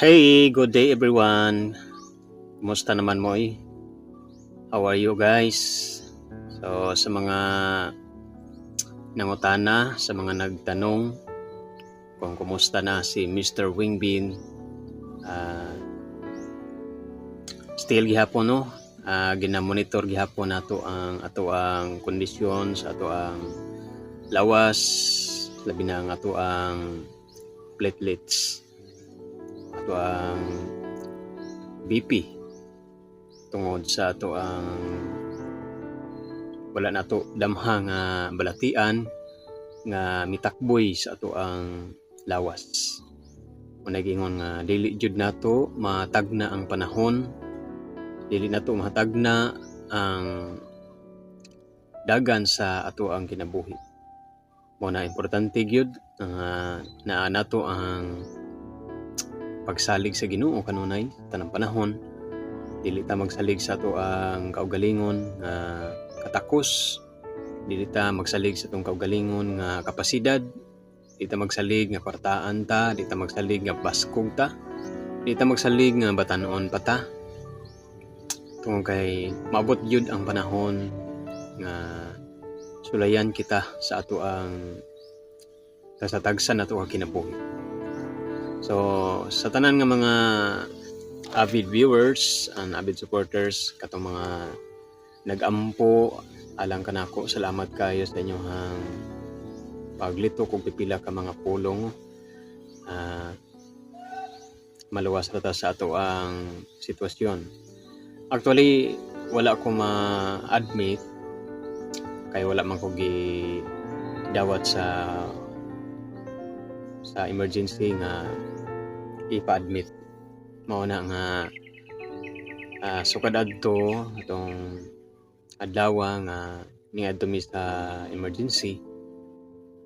Hey, good day everyone. Kumusta naman mo eh? How are you guys? So, sa mga nangutana, sa mga nagtanong kung kumusta na si Mr. Wingbin, ah, still gihapon no? Ah, ginamonitor gihapon nato ang ato ang kondisyon sa ato ang lawas, labi na ang ato ang platelets ato ang BP tungod sa ato ang wala na to damha nga balatian nga mitakboy sa ato ang lawas. Kung nagingon nga dili jud nato matagna ang panahon, dili nato matagna ang dagan sa ato ang kinabuhi. Mo na importante gyud nga naa nato ang pagsalig sa Ginoo kanunay tanang panahon. Dili ta magsalig sa ato ang kaugalingon nga katakos. Dili ta magsalig sa atong kaugalingon nga kapasidad. Dili ta magsalig nga kwartaan ta. Dili ta magsalig nga baskog ta. Dili ta magsalig nga batanon pa ta. Tungod kay maabot gyud ang panahon nga sulayan kita sa ato ang sa tagsan nato ang kinabuhi So, sa tanan nga mga avid viewers and avid supporters, katong mga nag-ampo, alang ka nako, salamat kayo sa inyong paglito kung pipila ka mga pulong. Uh, maluwas na ta sa ato ang sitwasyon. Actually, wala ko ma-admit kay wala man ko gi dawat sa sa emergency nga ipa-admit. Mao na nga uh, sukad adto atong adlaw nga niadto mi sa emergency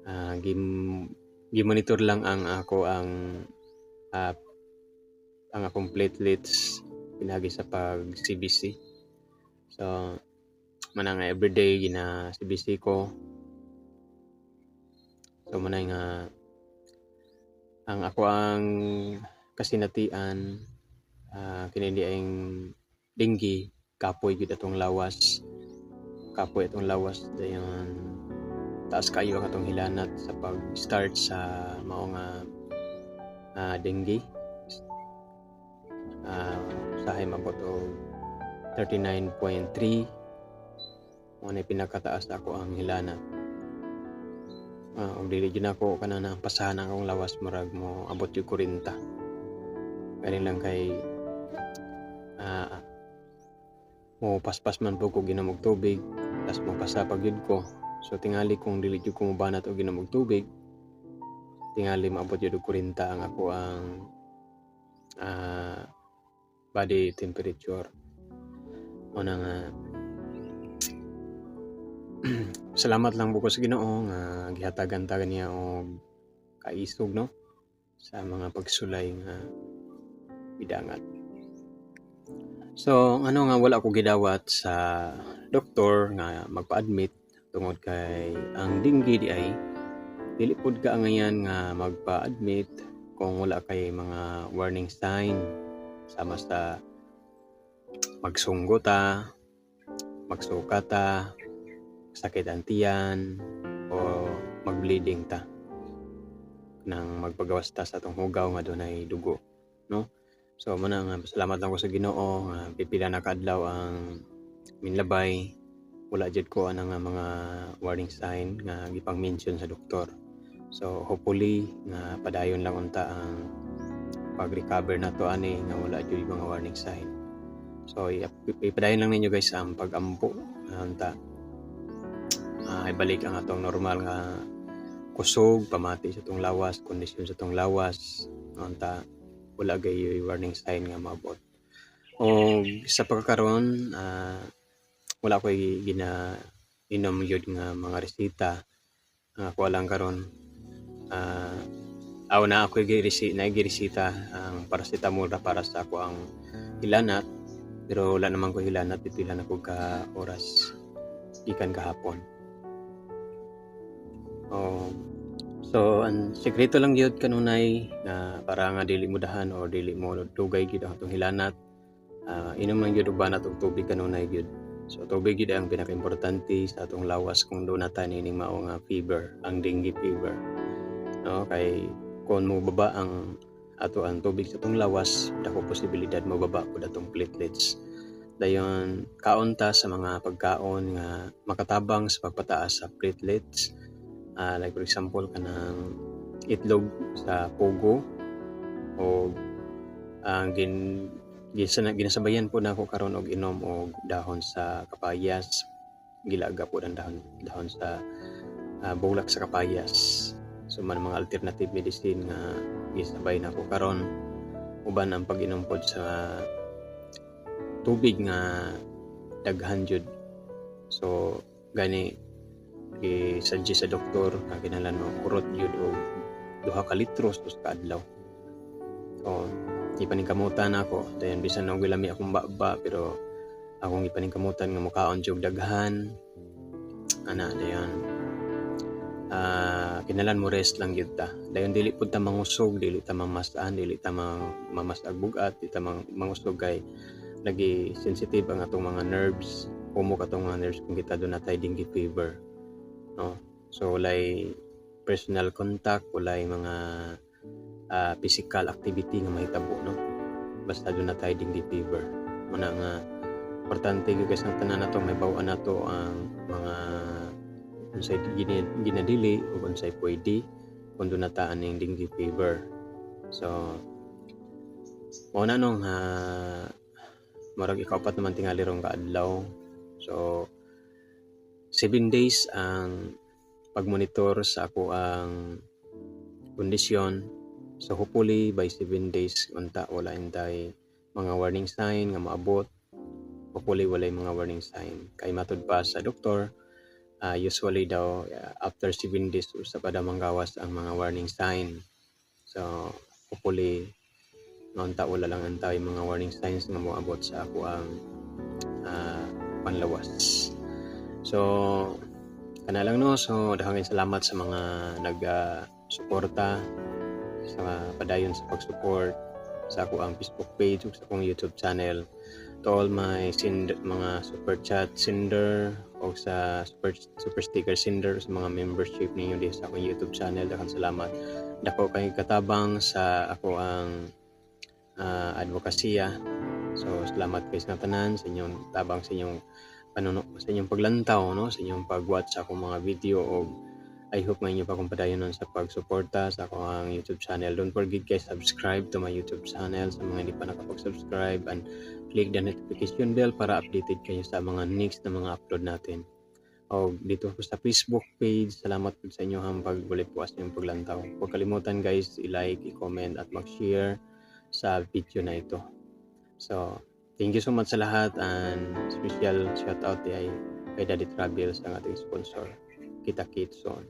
uh, gim gi-monitor lang ang ako ang uh, ang akong platelets pinagi sa pag CBC so mana nga everyday gina CBC ko. So mana nga ang ako ang kasinatian uh, kinindi ang dinggi kapoy gid atong lawas. Kapoy atong lawas dayon taas kayo ang atong hilanat sa pag-start sa mao nga uh, dinggi. Uh, usahay mabot og 39.3 mo na pinakataas ako ang hilanat uh, og dili gyud ako kana na pasahan akong lawas murag mo abot yung 40 kani lang kay uh, mo paspas man po ko ginamog tubig tas mo pasapag yun ko. So tingali kung dili gyud ko mobanat og ginamog tubig tingali maabot yun og 40 ang ako ang uh, body temperature. Na nga salamat lang buko sa Ginoo nga gihatagan ta niya og kaisog no sa mga pagsulay nga bidangat. So ano nga wala ko gidawat sa doktor nga magpa-admit tungod kay ang dinggi di ay dili pud ka ngayon nga magpa-admit kung wala kay mga warning sign sama sa magsunggo ta, magsuka ta, sakit ang tiyan o mag-bleeding ta? Nang magpagawas ta sa atong hugaw nga dunay dugo no? So mo nga salamat lang ko sa Ginoo nga pipila na kadlaw ang minlabay. Wala jud ko ana nga mga warning sign nga gipang mention sa doktor. So hopefully nga padayon lang unta ang pag-recover na to ani nga wala jud mga warning sign. So ipadayon lang ninyo guys ang pag-ampo unta uh, ibalik ang atong normal nga kusog pamati sa tong lawas kondisyon sa tong lawas. Unta wala gay warning sign nga maabot. O sa pagkakaroon uh, wala ko gina inom yun nga mga resita. Uh, lang karon. Uh, aw na ako giresita na giresita ang paracetamol ra para sa ako ang hilanat. Pero wala naman ko hilanat ito ilan ako ka oras ikan kahapon So ang sekreto lang gyud kanunay nga para nga dili mo dahan or dili mo dugay ang atong hilanat. Ah, inom lang gyud og banat og tubig kanunay gyud. So tubig gyud ang pinakaimportante sa atong lawas kung doon natin ining mao nga fever, ang dengue fever. No, kay kung mo baba ang ato ang tubig sa atong lawas, dako posibilidad mo baba pud atong platelets. Dayon kaunta sa mga pagkaon nga makatabang sa pagpataas sa platelets. Ah, like for example kanang itlog sa pugo o ang gin gisana ginasabayan po na ako karon og inom og dahon sa kapayas. Gilaga po ang dahon dahon sa ah, bulak sa kapayas. So man mga alternative medicine nga gisabay na ako karon. Uban ang pag-inom pod sa tubig nga daghan jud. So gani gi-suggest sa doktor nga kinahanglan mo kurot jud og duha ka litros tus ka adlaw. So ipaningkamutan ako. Dayon bisan og lami akong baba pero akong ipaningkamutan nga mukaon jud daghan. Ana dayon. Ah kinalan mo rest lang gyud ta. Dayon dili pud ta mangusog dili ta mamasaan dili ta mamasag bugat dili ta mang mangusog. Kay lagi sensitive ang atong mga nerves. Kumo katong mga nerves kung kita doon natay dengue fever no? So walay personal contact walay mga ah, physical activity nga mahitabo no? Basta doon na tayo dengue fever muna nga importante gyud guys ang tanan nato may bawaan nato ang mga unsay gina- ginadili o unsay pwede kung doon nataan ning dengue fever so mao na nung ha marag ikaupat naman tingali rong kaadlaw. So 7 days ang pagmonitor sa ako ang kondisyon So hopefully by 7 days unta wala intay mga warning sign nga maabot. Hopefully walay mga warning sign. Kay matud pa sa doktor, ah, usually daw ah, after 7 days usa pa daw manggawas ang mga warning sign. So hopefully naunta wala lang antay mga warning signs nga moabot sa ako ang ah, panlawas. So kana lang no. So daghang salamat sa mga nag ah, suporta sa padayon sa pag-support sa ako ang Facebook page ug sa akong YouTube channel. To all my send mga super chat sender o sa super, super sticker sender sa mga membership ninyo di sa akong YouTube channel. Daghang salamat. Dako kay katabang sa ako ang ah, advokasya. So salamat kay sa tanan sa inyong tabang sa inyong panuno sa inyong paglantaw no sa inyong pag-watch sa akong mga video o I hope nga inyo pa kung padayon nun sa pagsuporta sa ako ang YouTube channel. Don't forget guys, subscribe to my YouTube channel sa mga hindi pa nakapag-subscribe and click the notification bell para updated kayo sa mga next na mga upload natin. O dito po sa Facebook page, salamat po sa inyo ang pagbuli po sa inyong paglantaw. Huwag kalimutan guys, i-like, i-comment at mag-share sa video na ito. So, thank you so much sa lahat and special shout out ay kay Daddy Travels ang ating sponsor. Kita-kits on.